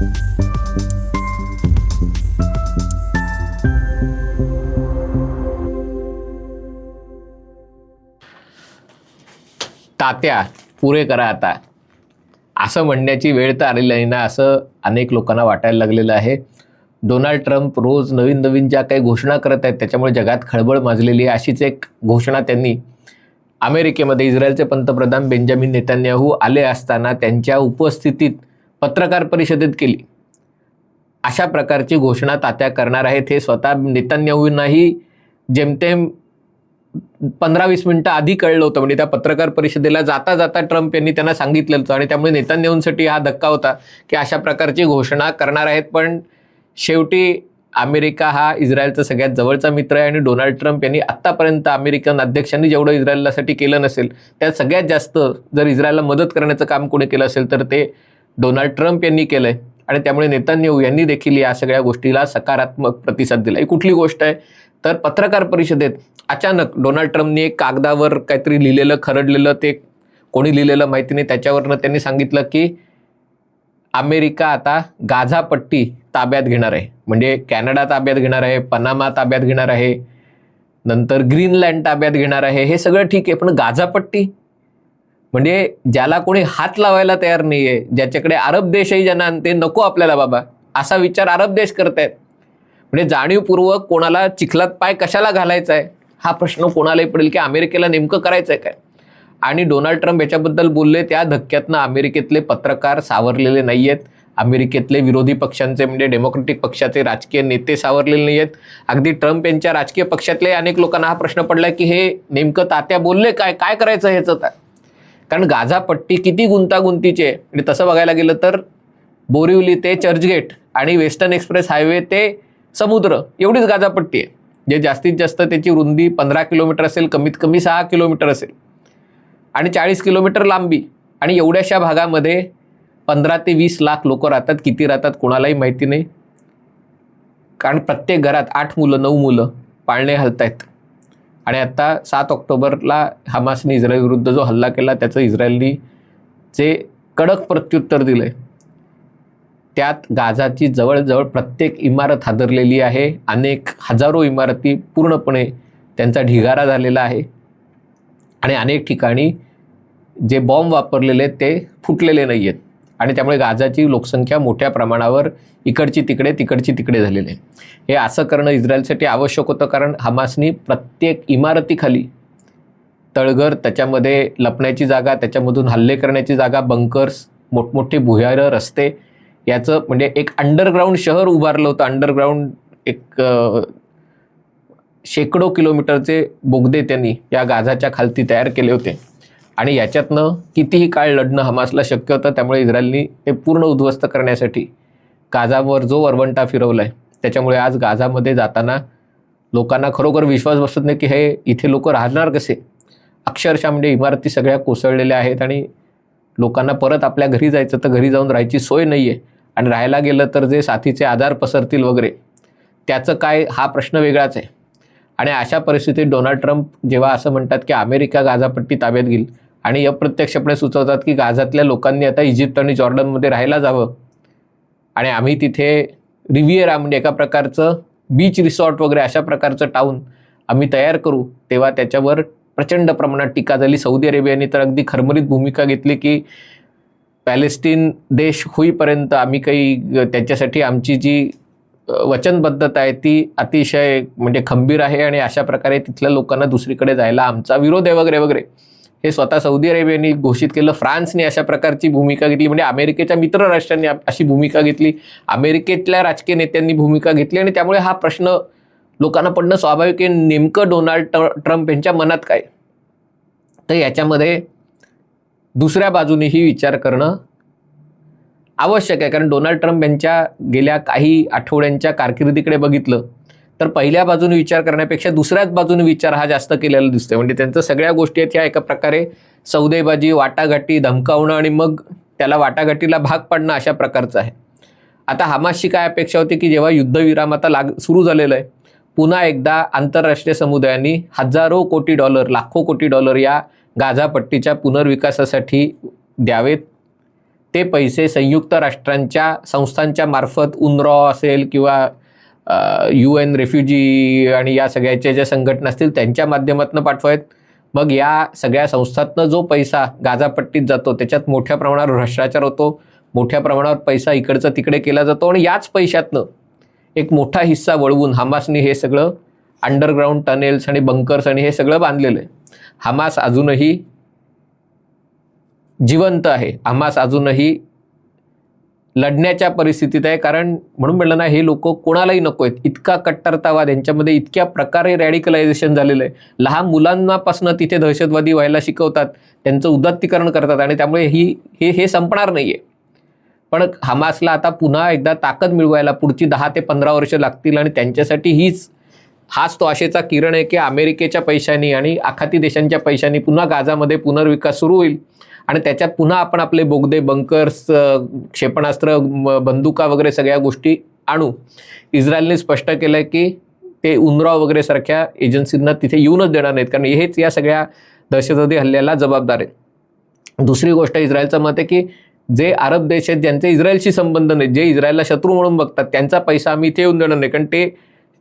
तात्या पुरे करा आता. असं म्हणण्याची वेळ तर आलेली आहे ना असं अनेक लोकांना वाटायला लागलेलं आहे. डोनाल्ड ट्रम्प रोज नवीन नवीन ज्या काही घोषणा करत आहेत त्याच्यामुळे जगात खळबळ माजलेली आहे. अशीच एक घोषणा त्यांनी अमेरिकेमध्ये इस्रायलचे पंतप्रधान बेंजामिन नेतान्याहू आले असताना त्यांच्या उपस्थितीत पत्रकार परिषदेत केली. अशा प्रकारची घोषणा तात्या करणार आहेत हे स्वतः नेतान्याहूंनाही जेमतेम पंधरा वीस मिनटं आधी कळलं होतं. म्हणजे त्या पत्रकार परिषदेला जाता जाता ट्रम्प यांनी त्यांना सांगितलेलं होतं आणि त्यामुळे नेतान्याहूंसाठी हा धक्का होता की अशा प्रकारची घोषणा करणार आहेत. पण शेवटी अमेरिका हा इस्रायलचा सगळ्यात जवळचा मित्र आहे आणि डोनाल्ड ट्रम्प यांनी आत्तापर्यंत अमेरिकन अध्यक्षांनी जेवढं इस्रायलासाठी केलं नसेल त्यात सगळ्यात जास्त जर इस्रायलला मदत करण्याचं काम कोणी केलं असेल तर ते डोनाल्ड ट्रम्प यांनी केलं आहे आणि त्यामुळे नेतान्याहू यांनी देखील या सगळ्या गोष्टीला सकारात्मक प्रतिसाद दिला ही कुठली गोष्ट आहे? तर पत्रकार परिषदेत अचानक डोनाल्ड ट्रम्पनी एक कागदावर काहीतरी लिहिलेलं खरडलेलं ते कोणी लिहिलेलं माहिती नाही. त्याच्यावरनं त्यांनी सांगितलं की अमेरिका आता गाझापट्टी ताब्यात घेणार आहे. म्हणजे कॅनडा ताब्यात घेणार आहे पनामा ताब्यात घेणार आहे नंतर ग्रीनलँड ताब्यात घेणार आहे. हे सगळं ठीक आहे पण गाझापट्टी म्हणजे ज्याला कोणी हात लावायला तयार नाही आहे ज्याच्याकडे अरब देशही ज्यांना आणते नको आपल्याला बाबा असा विचार अरब देश करतायत. म्हणजे जाणीवपूर्वक कोणाला चिखलात पाय कशाला घालायचा आहे हा प्रश्न कोणालाही पडेल की अमेरिकेला नेमकं करायचं आहे काय? आणि डोनाल्ड ट्रम्प याच्याबद्दल बोलले त्या धक्क्यातनं अमेरिकेतले पत्रकार सावरलेले नाही आहेत अमेरिकेतले विरोधी पक्षांचे म्हणजे डेमोक्रेटिक पक्षाचे राजकीय नेते सावरलेले नाही आहेत अगदी ट्रम्प यांच्या राजकीय पक्षातले अनेक लोकांना हा प्रश्न पडला की हे नेमकं तात्या बोलले काय? काय करायचं ह्याचं आता? कारण गाझा पट्टी किती गुंतागुंतीची आहे. आणि तसं बघायला गेलं तर बोरिवली ते चर्चगेट आणि वेस्टर्न एक्सप्रेस हायवे ते समुद्र एवढीच गाजापट्टी आहे. जे जास्तीत जास्त त्याची रुंदी पंधरा किलोमीटर असेल कमीत कमी सहा किलोमीटर असेल. आणि चाळीस किलोमीटर लांबी. आणि एवढ्याशा भागामध्ये पंधरा ते वीस लाख लोक राहतात. किती राहतात कोणालाही माहिती नाही. कारण प्रत्येक घरात आठ मुलं नऊ मुलं पाळणे हलतायत. आणि आता सात ऑक्टोबरला हमासने इस्रायल विरुद्ध जो हल्ला केला त्याचं इस्रायलनी जे कडक प्रत्युत्तर दिलं आहे त्यात गाझाची जवळजवळ प्रत्येक इमारत हादरलेली आहे. अनेक हजारो इमारती पूर्णपणे त्यांचा ढिगारा झालेला आहे. आणि अनेक ठिकाणी जे बॉम्ब वापरलेले आहेत ते फुटलेले नाही आहेत आणि त्यामुळे गाजाची लोकसंख्या मोठ्या प्रमाणावर इकडची तिकडे तिकडची तिकडे झालेली आहे. हे असं करणं इस्रायलसाठी आवश्यक होतं कारण हमासनी प्रत्येक इमारतीखाली तळघर त्याच्यामध्ये लपण्याची जागा त्याच्यामधून हल्ले करण्याची जागा बंकर्स मोठमोठे भुयारं रस्ते याचं म्हणजे एक अंडरग्राऊंड शहर उभारलं होतं. अंडरग्राऊंड एक शेकडो किलोमीटरचे बोगदे त्यांनी या गाझाच्या खालती तयार केले होते. आणि याच्यातनं कितीही काळ लढणं हमासला शक्य होतं त्यामुळे इस्रायलनी हे पूर्ण उद्ध्वस्त करण्यासाठी गाझावर जो वरवंटा फिरवला आहे त्याच्यामुळे आज गाझामध्ये जाताना लोकांना खरोखर विश्वास बसत नाही की हे इथे लोक राहणार कसे? अक्षरशः म्हणजे इमारती सगळ्या कोसळलेल्या आहेत आणि लोकांना परत आपल्या घरी जायचं तर घरी जाऊन राहायची सोय नाही आहे आणि राहायला गेलं तर जे साथीचे आजार पसरतील वगैरे त्याचं काय हा प्रश्न वेगळाच आहे. आणि अशा परिस्थितीत डोनाल्ड ट्रम्प जेव्हा असं म्हणतात की अमेरिका गाझापट्टी ताब्यात घेईल आणि अप्रत्यक्षपणे सुचवतात की गाझातल्या लोकांनी आता इजिप्त आणि जॉर्डनमध्ये राहायला जावं. आणि आम्ही तिथे रिव्हिएरा म्हणजे एका प्रकारचं बीच रिसॉर्ट वगैरे अशा प्रकारचं टाऊन आम्ही तयार करू. तेव्हा त्याच्यावर प्रचंड प्रमाणात टीका झाली. सौदी अरेबियाने तर अगदी खरमरीत भूमिका घेतली की पॅलेस्टीन देश होईपर्यंत आम्ही काही त्याच्यासाठी आमची जी वचनबद्धता आहे ती अतिशय म्हणजे खंबीर आहे आणि अशा प्रकारे तिथल्या लोकांना दुसरीकडे जायला आमचा विरोध आहे वगैरे वगैरे. हे स्वतः सौदी अरेबियाने घोषित केलं. फ्रान्सने अशा प्रकारची भूमिका घेतली. म्हणजे अमेरिकेच्या मित्र राष्ट्रांनी अशी भूमिका घेतली. अमेरिकेतल्या राजकीय नेत्यांनी भूमिका घेतली. आणि त्यामुळे हा प्रश्न लोकांना पडणं स्वाभाविक आहे. नेमकं डोनाल्ड ट्रम्प यांच्या मनात काय? तर याच्यामध्ये दुसऱ्या बाजूनेही विचार करणं आवश्यक आहे. कारण डोनाल्ड ट्रम्प यांच्या गेल्या काही आठवड्यांच्या कारकिर्दीकडे बघितलं तर पहिल्या बाजूने विचार करण्यापेक्षा दुसऱ्याच बाजूने विचार हा जास्त केलेला दिसतोय. म्हणजे त्यांचं सगळ्या गोष्टी आहेत ह्या एका प्रकारे सौदेबाजी वाटाघाटी धमकावणं आणि मग त्याला वाटाघाटीला भाग पाडणं अशा प्रकारचं आहे. आता हमासची काय अपेक्षा होती की जेव्हा युद्धविराम आता लाग सुरू झालेलं आहे पुन्हा एकदा आंतरराष्ट्रीय समुदायांनी हजारो कोटी डॉलर लाखो कोटी डॉलर या गाझापट्टीच्या पुनर्विकासासाठी द्यावेत. ते पैसे संयुक्त राष्ट्रांच्या संस्थांच्या मार्फत उनरॉ असेल किंवा यू एन रेफ्युजी आणि या सगळ्याच्या ज्या संघटना असतील त्यांच्या माध्यमातून पाठवायत. मग या सगळ्या संस्थातनं जो पैसा गाजापट्टीत जातो त्याच्यात मोठ्या प्रमाणावर भ्रष्टाचार होतो मोठ्या प्रमाणावर पैसा इकडचा तिकडे केला जातो आणि याच पैशातनं एक मोठा हिस्सा वळवून हमासनी हे सगळं अंडरग्राऊंड टनेल्स आणि बंकर्स आणि हे सगळं बांधलेलं आहे. हमास अजूनही जिवंत आहे. हमास अजूनही लढण्याच्या परिस्थितीत आहे. कारण म्हणून म्हटलं ना हे लोक कोणालाही नको आहेत इतका कट्टरतावाद यांच्यामध्ये इतक्या प्रकारे रॅडिकलायझेशन झालेलं आहे. लहान मुलांनापासून तिथे दहशतवादी व्हायला शिकवतात. त्यांचं उदात्तीकरण करतात आणि त्यामुळे ही हे हे संपणार नाही आहे पण हमासला आता पुन्हा एकदा ताकद मिळवायला पुढची दहा ते पंधरा वर्ष लागतील आणि त्यांच्यासाठी हीच हाच तो आशेचा किरण आहे की अमेरिकेच्या पैशांनी आणि आखाती देशांच्या पैशांनी पुन्हा गाजामध्ये पुनर्विकास सुरू होईल. आणि त्याच्यात पुन्हा आपण आपले बोगदे बंकर्स क्षेपणास्त्र म- बंदुका वगैरे सगळ्या गोष्टी आणू. इस्रायलने स्पष्ट केलं आहे की ते उनरा वगैरे सारख्या एजन्सींना तिथे येऊनच देणार नाहीत. कारण हेच या सगळ्या दहशतवादी हल्ल्याला जबाबदार आहेत. दुसरी गोष्ट इस्रायलचं मत आहे की जे अरब देश आहेत ज्यांचे इस्रायलशी संबंध नाहीत जे इस्रायलला शत्रू म्हणून बघतात त्यांचा पैसा आम्ही इथे येऊन देणार नाही. कारण ते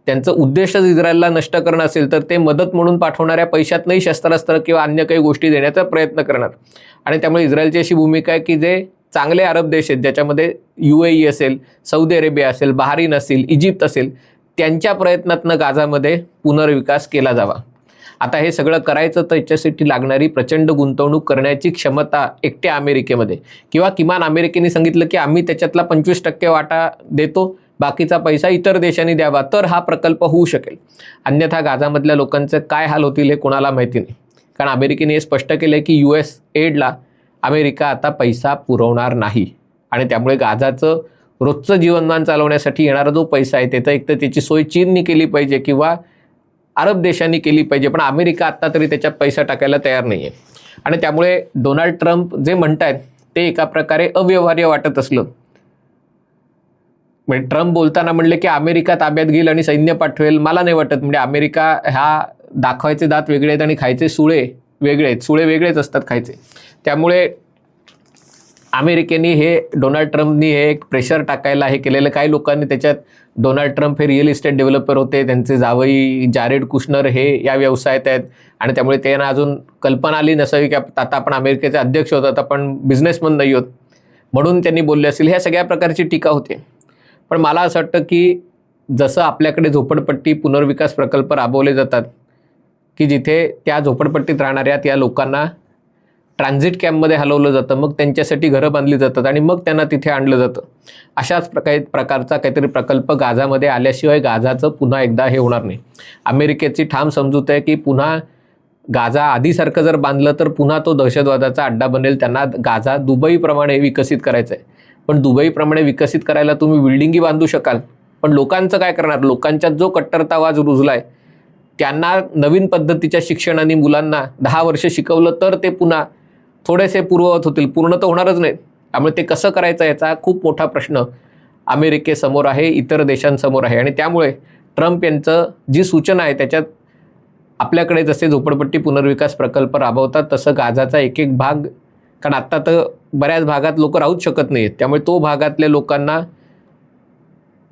त्यांचं उद्देशच इस्रायलला नष्ट करणं असेल तर ते मदत म्हणून पाठवणाऱ्या पैशातनंही शस्त्रास्त्र किंवा अन्य काही गोष्टी देण्याचा प्रयत्न करणार. आणि त्यामुळे इस्रायलची अशी भूमिका आहे की जे चांगले अरब देश आहेत ज्याच्यामध्ये यू ए ई असेल सौदी अरेबिया असेल बहारीन असेल इजिप्त असेल त्यांच्या प्रयत्नातनं गाझामध्ये पुनर्विकास केला जावा. आता हे सगळं करायचं तर याच्यासाठी लागणारी प्रचंड गुंतवणूक करण्याची क्षमता एकट्या अमेरिकेमध्ये किंवा किमान अमेरिकेने सांगितलं की आम्ही त्याच्यातला पंचवीस टक्के वाटा देतो बाकीचा पैसा इतर देशांनी द्यावा तर हा प्रकल्प होऊ शकेल. अन्यथा गाझामधल्या लोकांचे काय हाल होतील हे कोणाला माहिती नाही. कारण अमेरिकेने हे स्पष्ट केलं आहे की यू एस एडला अमेरिका आता पैसा पुरवणार नाही. आणि त्यामुळे गाझाचं रोजचं जीवनमान चालवण्यासाठी येणारा जो पैसा आहे त्याचा एक तर त्याची सोय चीननी केली पाहिजे किंवा अरब देशांनी केली पाहिजे पण अमेरिका आत्ता तरी त्याच्यात पैसा टाकायला तयार नाही आहे आणि त्यामुळे डोनाल्ड ट्रम्प जे म्हणत आहेत ते एका प्रकारे अव्यवहार्य वाटत असलं. म्हणजे ट्रम्प बोलताना म्हणले की अमेरिका ताब्यात घेईल आणि सैन्य पाठवेल. मला नाही वाटत. म्हणजे अमेरिका ह्या दाखवायचे दात वेगळे आहेत आणि खायचे सुळे वेगळे आहेत. सुळे वेगळेच असतात खायचे. त्यामुळे अमेरिकेने हे डोनाल्ड ट्रम्पनी हे एक प्रेशर टाकायला हे केलेलं. काही लोकांनी त्याच्यात डोनाल्ड ट्रम्प हे रिअल इस्टेट डेव्हलपर होते. त्यांचे जावई जारेड कुशनर हे या व्यवसायात आहेत. आणि त्यामुळे त्यांना अजून कल्पना आली नसावी की आता आपण अमेरिकेचे अध्यक्ष होतात आपण बिझनेसमन नाही होत. म्हणून त्यांनी बोलले असेल. ह्या सगळ्या प्रकारची टीका होते. पण मला असं वाटतं की जसं आपल्याकडे झोपडपट्टी पुनर्विकास प्रकल्प राबवले जातात की जिथे त्या झोपडपट्टीत राहणाऱ्या त्या लोकांना ट्रान्झिट कॅम्पमध्ये हलवलं जातं मग त्यांच्यासाठी घरं बांधली जातात आणि मग त्यांना तिथे आणलं जातं. अशाच काही प्रकारचा काहीतरी प्रकल्प गाझामध्ये आल्याशिवाय गाझाचं पुन्हा एकदा हे होणार नाही. अमेरिकेची ठाम समजूत आहे की पुन्हा गाझा आधीसारखं जर बांधलं तर पुन्हा तो दहशतवादाचा अड्डा बनेल. त्यांना गाझा दुबईप्रमाणे विकसित करायचं आहे पण दुबईप्रमाणे विकसित करायला तुम्ही बिल्डिंगी बांधू शकाल. पण लोकांचं काय करणार? लोकांच्यात जो कट्टरतावाज रुजलाय त्यांना नवीन पद्धतीच्या शिक्षणाने मुलांना दहा वर्ष शिकवलं तर ते पुन्हा थोडेसे पूर्ववत होतील. पूर्ण तर होणारच नाही त्यामुळे ते कसं करायचं याचा खूप मोठा प्रश्न अमेरिकेसमोर आहे इतर देशांसमोर आहे. आणि त्यामुळे ट्रम्प यांचं जी सूचना आहे त्याच्यात आपल्याकडे जसे झोपडपट्टी पुनर्विकास प्रकल्प राबवतात तसं गाजाचा एक एक भाग कारण आत्ता तर बऱ्याच भागात लोक राहूच शकत नाहीत. त्यामुळे तो भागातल्या लोकांना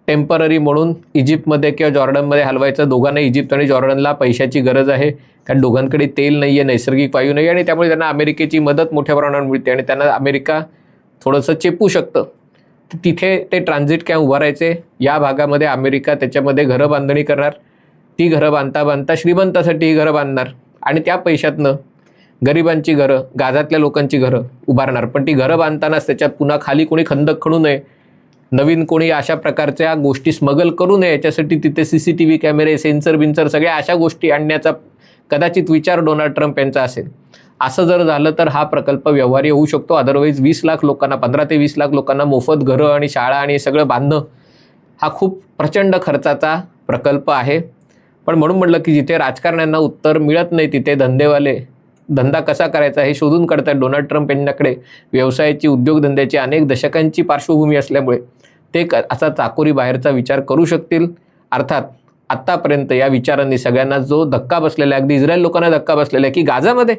टेंपररी म्हणून इजिप्तमध्ये किंवा जॉर्डनमध्ये हलवायचं दोघांना इजिप्त आणि जॉर्डनला पैशाची गरज आहे. कारण दोघांकडे तेल नाही आहे नैसर्गिक वायू नाही आणि त्यामुळे त्यांना अमेरिकेची मदत मोठ्या प्रमाणावर मिळते आणि त्यांना अमेरिका थोडंसं चेपू शकतं. तर तिथे ते ट्रान्झिट कॅम्प उभारायचे या भागामध्ये अमेरिका त्याच्यामध्ये घरं बांधणी करणार. ती घरं बांधता बांधता श्रीमंतासाठी ही घरं बांधणार. आणि त्या पैशातनं गरिबांची घरं गाजातल्या लोकांची घरं उभारणार. पण ती घरं बांधतानाच त्याच्यात पुन्हा खाली कोणी खंदक खणू नये. नवीन कोणी अशा प्रकारच्या गोष्टी स्मगल करू नये. याच्यासाठी तिथे सी सी टी व्ही कॅमेरे सेन्सर बिन्सर सगळ्या अशा गोष्टी आणण्याचा कदाचित विचार डोनाल्ड ट्रम्प यांचा असेल. असं जर झालं तर हा प्रकल्प व्यवहार्य होऊ शकतो. अदरवाईज वीस लाख लोकांना पंधरा ते वीस लाख लोकांना मोफत घरं आणि शाळा आणि सगळं बांधणं हा खूप प्रचंड खर्चाचा प्रकल्प आहे. पण म्हणून म्हटलं की जिथे राजकारण्यांना उत्तर मिळत नाही तिथे धंदेवाले धंदा कसा करायचा हे शोधून काढतात डोनाल्ड ट्रम्प यांच्याकडे. व्यवसायाची उद्योगधंद्याची अनेक दशकांची पार्श्वभूमी असल्यामुळे ते क असा चाकोरी बाहेरचा विचार करू शकतील. अर्थात आत्तापर्यंत या विचारांनी सगळ्यांना जो धक्का बसलेला आहे अगदी इस्रायल लोकांना धक्का बसलेला आहे की गाझामध्ये.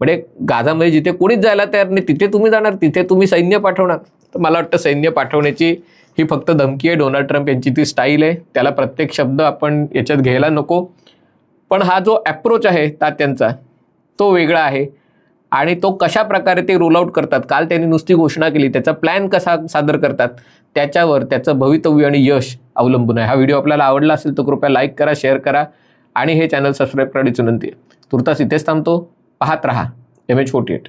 म्हणजे गाझामध्ये जिथे कोणीच जायला तयार नाही तिथे तुम्ही जाणार तिथे तुम्ही सैन्य पाठवणार. तर मला वाटतं सैन्य पाठवण्याची ही फक्त धमकी आहे डोनाल्ड ट्रम्प यांची ती स्टाईल आहे. त्याला प्रत्येक शब्द आपण याच्यात घ्यायला नको. पण हा जो ॲप्रोच आहे तात्यांचा तो वेगळा आहे. आणि तो कशा प्रकारे ते रोल आऊट करतात? काल त्यांनी नुसती घोषणा केली. त्याचा प्लॅन कसा सादर करतात? त्याच्यावर त्याचं भवितव्य आणि यश अवलंबून आहे. हा व्हिडिओ आपल्याला आवडला असेल तर कृपया लाईक करा शेअर करा आणि हे चॅनल सबस्क्राईब करण्याची विनंती आहे. तुर्तास इथेच थांबतो. पाहत रहा. M H forty eight